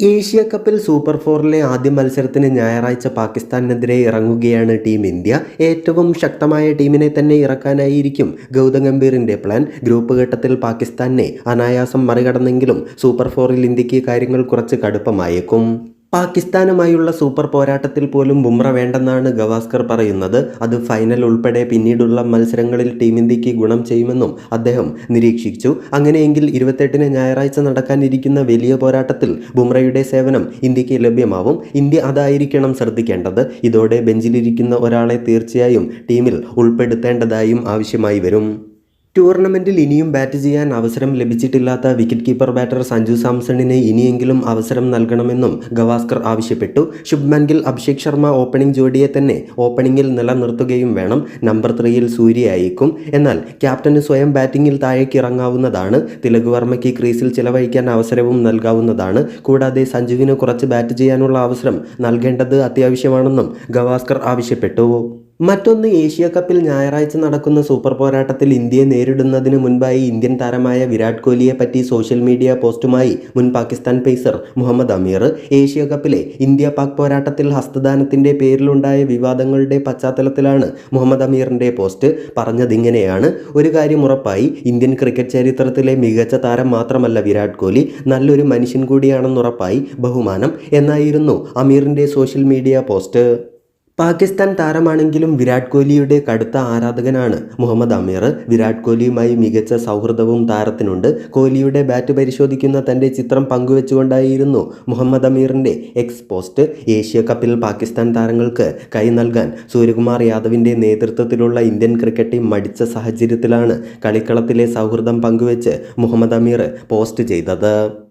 Asia കപ്പിൽ super ഫോറിലെ ആദ്യ മത്സരത്തിന് ഞായറാഴ്ച പാകിസ്ഥാനെതിരെ ഇറങ്ങുകയാണ് ടീം ഇന്ത്യ. ഏറ്റവും ശക്തമായ ടീമിനെ തന്നെ ഇറക്കാനായിരിക്കും ഗൗതം ഗംഭീറിന്റെ പ്ലാൻ. ഗ്രൂപ്പ് ഘട്ടത്തിൽ പാകിസ്ഥാനെ അനായാസം മറികടന്നെങ്കിലും സൂപ്പർ ഫോറിൽ ഇന്ത്യയ്ക്ക് കാര്യങ്ങൾ കുറച്ച് കടുപ്പമായേക്കും. പാകിസ്ഥാനുമായുള്ള സൂപ്പർ പോരാട്ടത്തിൽ പോലും ബുംറ വേണ്ടെന്നാണ് ഗവാസ്കർ പറയുന്നത്. അത് ഫൈനൽ ഉൾപ്പെടെ പിന്നീടുള്ള മത്സരങ്ങളിൽ ടീം ഇന്ത്യയ്ക്ക് ഗുണം ചെയ്യുമെന്നും അദ്ദേഹം നിരീക്ഷിച്ചു. അങ്ങനെയെങ്കിൽ ഇരുപത്തെട്ടിന് ഞായറാഴ്ച നടക്കാനിരിക്കുന്ന വലിയ പോരാട്ടത്തിൽ ബുംറയുടെ സേവനം ഇന്ത്യയ്ക്ക് ലഭ്യമാവും. ഇന്ത്യ അതായിരിക്കണം ശ്രദ്ധിക്കേണ്ടത്. ഇതോടെ ബെഞ്ചിലിരിക്കുന്ന ഒരാളെ തീർച്ചയായും ടീമിൽ ഉൾപ്പെടുത്തേണ്ടതായും ആവശ്യമായി വരും. ടൂർണമെന്റിൽ ഇനിയും ബാറ്റ് ചെയ്യാൻ അവസരം ലഭിച്ചിട്ടില്ലാത്ത വിക്കറ്റ് കീപ്പർ ബാറ്റർ സഞ്ജു സാംസണിന് ഇനിയെങ്കിലും അവസരം നൽകണമെന്നും ഗവാസ്കർ ആവശ്യപ്പെട്ടു. ശുഭ്മാൻ ഗിൽ അഭിഷേക് ശർമ്മ ഓപ്പണിംഗ് ജോഡിയെ തന്നെ ഓപ്പണിംഗിൽ നിലനിർത്തുകയും വേണം. നമ്പർ ത്രീയിൽ സൂര്യയായിരിക്കും എന്നാൽ ക്യാപ്റ്റന് സ്വയം ബാറ്റിംഗിൽ താഴേക്ക് ഇറങ്ങാവുന്നതാണ്. തിലക് വർമ്മയ്ക്ക് ക്രീസിൽ ചിലവഴിക്കാൻ അവസരവും നൽകാവുന്നതാണ്. കൂടാതെ സഞ്ജുവിന് കുറച്ച് ബാറ്റ് ചെയ്യാനുള്ള അവസരം നൽകേണ്ടത് അത്യാവശ്യമാണെന്നും ഗവാസ്കർ ആവശ്യപ്പെട്ടു. മറ്റൊന്ന് ഏഷ്യ കപ്പിൽ ഞായറാഴ്ച നടക്കുന്ന സൂപ്പർ പോരാട്ടത്തിൽ ഇന്ത്യയെ നേരിടുന്നതിന് മുൻപായി ഇന്ത്യൻ താരമായ വിരാട് കോഹ്ലിയെ പറ്റി സോഷ്യൽ മീഡിയ പോസ്റ്റുമായി മുൻ പാകിസ്ഥാൻ പേസർ മുഹമ്മദ് അമീർ. ഏഷ്യ കപ്പിലെ ഇന്ത്യ പാക് പോരാട്ടത്തിൽ ഹസ്തദാനത്തിന്റെ പേരിലുണ്ടായ വിവാദങ്ങളുടെ പശ്ചാത്തലത്തിലാണ് മുഹമ്മദ് അമീറിന്റെ പോസ്റ്റ്. പറഞ്ഞതിങ്ങനെയാണ് ഒരു കാര്യം ഉറപ്പായി ഇന്ത്യൻ ക്രിക്കറ്റ് ചരിത്രത്തിലെ മികച്ച താരം മാത്രമല്ല വിരാട് കോഹ്ലി നല്ലൊരു മനുഷ്യൻ കൂടിയാണെന്നുറപ്പായി ബഹുമാനം. എന്നായിരുന്നു അമീറിന്റെ സോഷ്യൽ മീഡിയ പോസ്റ്റ്. പാകിസ്ഥാൻ താരമാണെങ്കിലും വിരാട് കോഹ്ലിയുടെ കടുത്ത ആരാധകനാണ് മുഹമ്മദ് അമീർ. വിരാട് കോഹ്ലിയുമായി മികച്ച സൗഹൃദവും താരത്തിനുണ്ട്. കോഹ്ലിയുടെ ബാറ്റ് പരിശോധിക്കുന്ന തന്റെ ചിത്രം പങ്കുവെച്ചുകൊണ്ടായിരുന്നു മുഹമ്മദ് അമീറിന്റെ എക്സ് പോസ്റ്റ് ഏഷ്യ കപ്പിൽ പാകിസ്ഥാൻ താരങ്ങൾക്ക് കൈ നൽകാൻ സൂര്യകുമാർ യാദവിന്റെ നേതൃത്വത്തിലുള്ള ഇന്ത്യൻ ക്രിക്കറ്റ് ടീം മടിച്ച സാഹചര്യത്തിലാണ് കളിക്കളത്തിലെ സൗഹൃദം പങ്കുവെച്ച് മുഹമ്മദ് അമീർ പോസ്റ്റ് ചെയ്തത്.